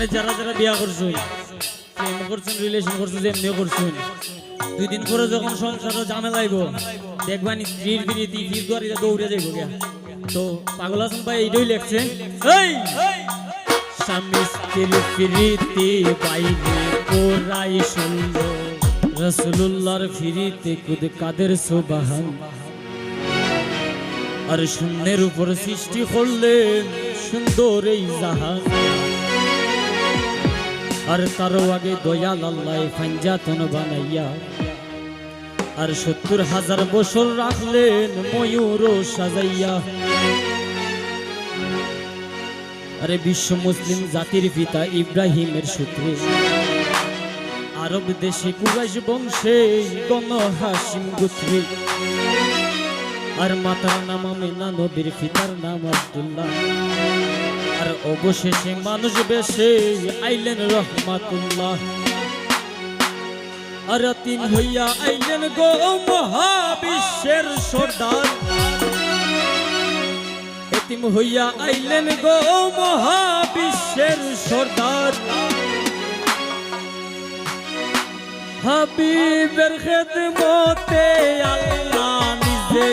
এখানে যারা যারা বিয়া করছেন প্রেম করছেন রিলেশন করছেন এমনিও করছেন দুই দিন পরে যখন সংসার ঝামেলা আইব দেখবানি স্ত্রীর বিরীতি বীর দুয়ারিতে দৌড়ে যাইব গিয়া। তো পাগল হাসান ভাই, এইটাই লেখছে। এই! স্বামী স্ত্রীর ফিরিতে বাইরে ওরাই সুন্দর। রসুল্লাহর ফিরিতে কুদ কাদের সোবাহান। আর শূন্যের উপর সৃষ্টি করলেন সুন্দর এই জাহান। আর তারও আগে দয়াল আল্লাহ ফাঞ্জাতন বানাইয়া। আর সত্তর হাজার বছর রাখলেন ময়ূর সাজাইয়া। আরে বিশ্ব মুসলিম জাতির পিতা ইব্রাহিমের সূত্রে। আরব দেশে কুরাইশ বংশে গণ হাসিম গুত্রে। আর মাতার নাম আমিনা, নবীর পিতার নাম আব্দুল্লাহ। আর অবশেষে মানুষ বেশে আইলেন রহমাতুল্লাহ। আর তিন হইয়া আইলেন গো মহাবিশ্বের সর্দার। এতিম হইয়া আইলেন গো মহাবিশ্বের সর্দার। হাবিবের খেদমতে আল্লাহ নিজে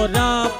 পীড়িত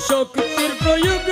শক্তির প্রয়োগ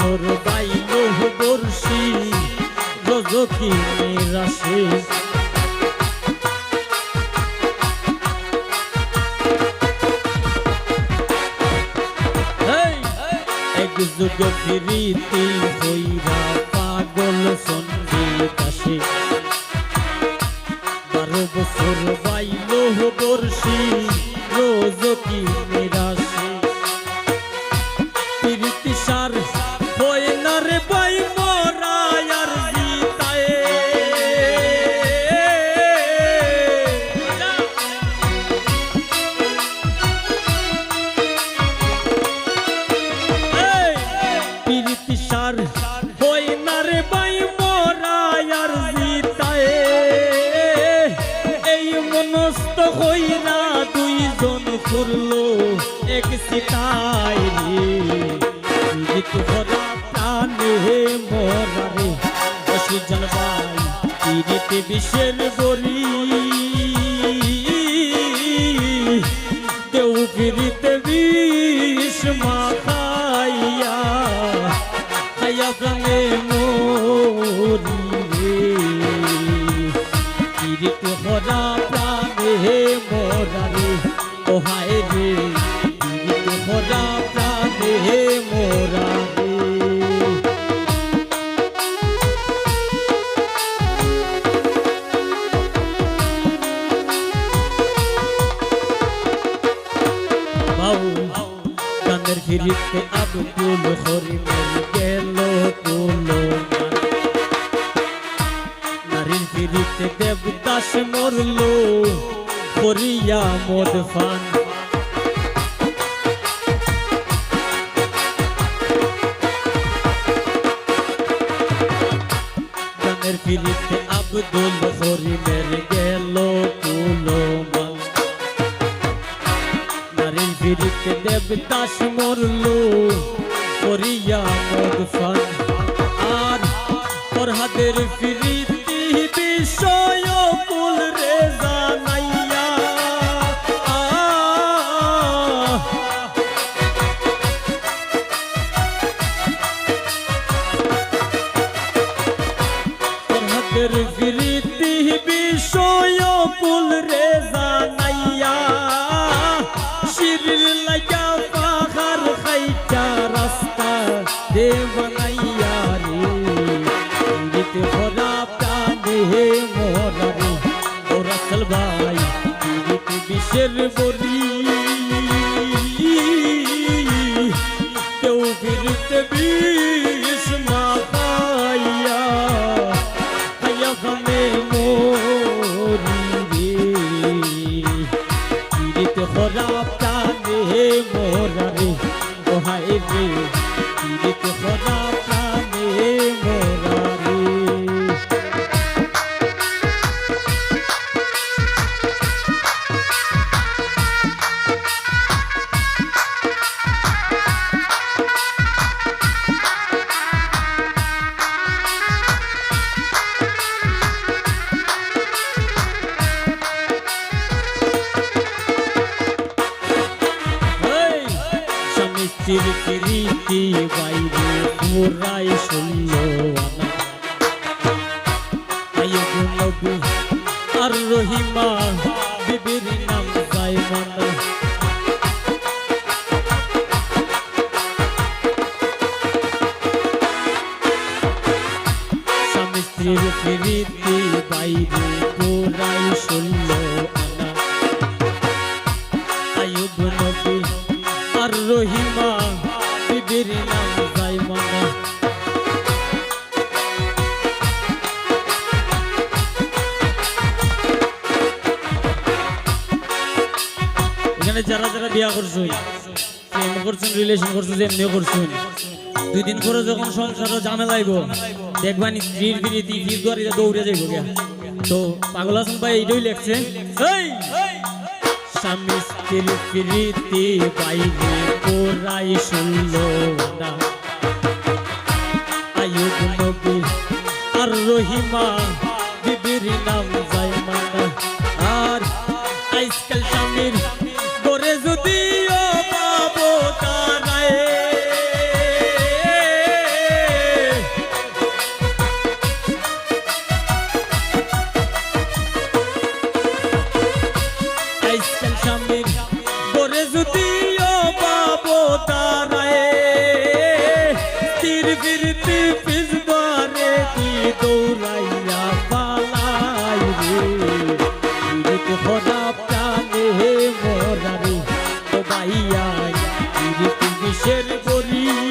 বারো বছর বাইল বর্ষি রজকি এক যুগে ফিরিতে হইবা পাগল সঞ্জীত বারো বছর বাইল বর্ষি রোজ কি নিরাশে। রে জীবিত ভরা প্রাণে রে। অসুজন ভাই পীড়িত বিষের গরি কেউ ফিরিতে বিষ মাখাইয়া খাইয়া প্রাণে মরি পীড়িত হরা প্রাণে মোরা রে। ও হায় রে। হরা প্রাণে মোরা রে বাউল গানের ফিরিতে আব্দুল হরিমের গেল কুলো নারীর ফিরিতে দেবদাস মরলো করিয়া মদ ফান। ফিরিতে আব্দুল হরিমের গেল কুলো মান নারীর বিরিতে দেবদাস মরলো বরি এখানে যারা যারা বিয়া করছ, প্রেম করছেন রিলেশন করছ যেমনি করছেন, দুই দিন পরে যখন সংসার ঝামেলা আইব দেখবানি স্ত্রীর বিরীতি দৌড়ে যাইব তো পাগল হাসান ভাই, এইটাই লেখছে। এই! স্বামী স্ত্রীর প্রীতি বাইরে কোরাই শুনল না আয়ুব নবী আর রহিমা বিবির নাম জাইমানা বিষের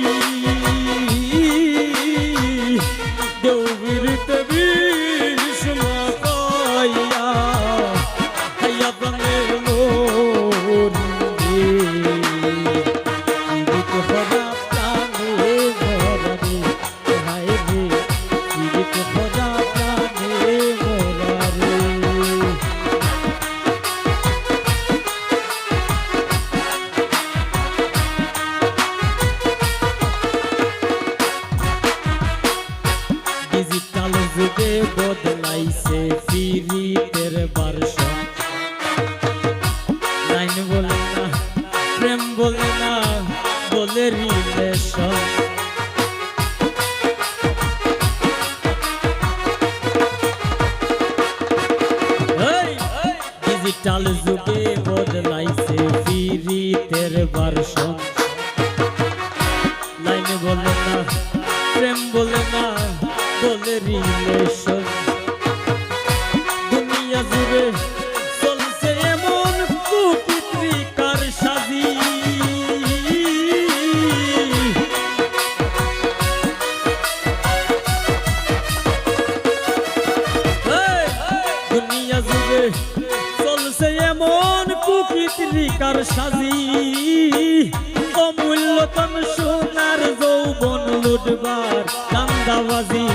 ચાલ ઝુકે সোনার সাজি অমূল্যতম সোনার যৌবন লুটবার কান্দাবাজি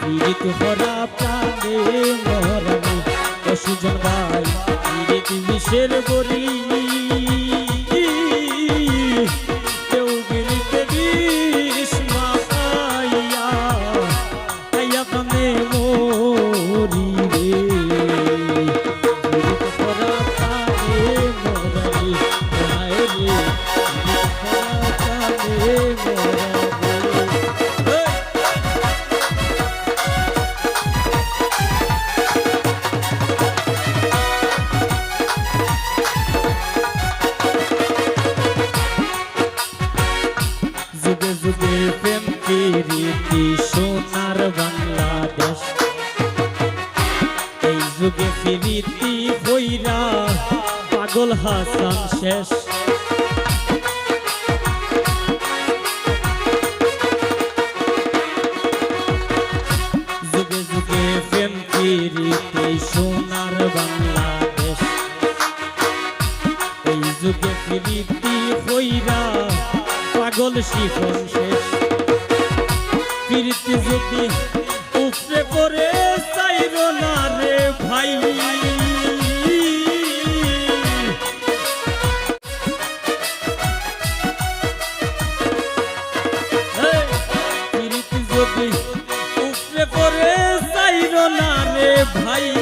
পীড়িত হরা প্রাণে মহারানী অসুজন ভাই পীড়িত বিষের বলি। ভাই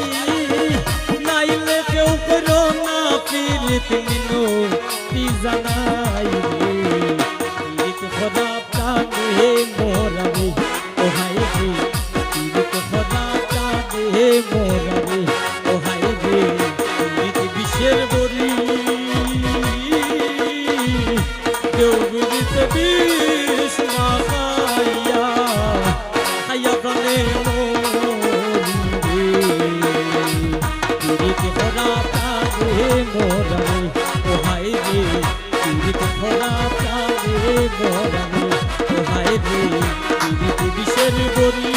হরি বলি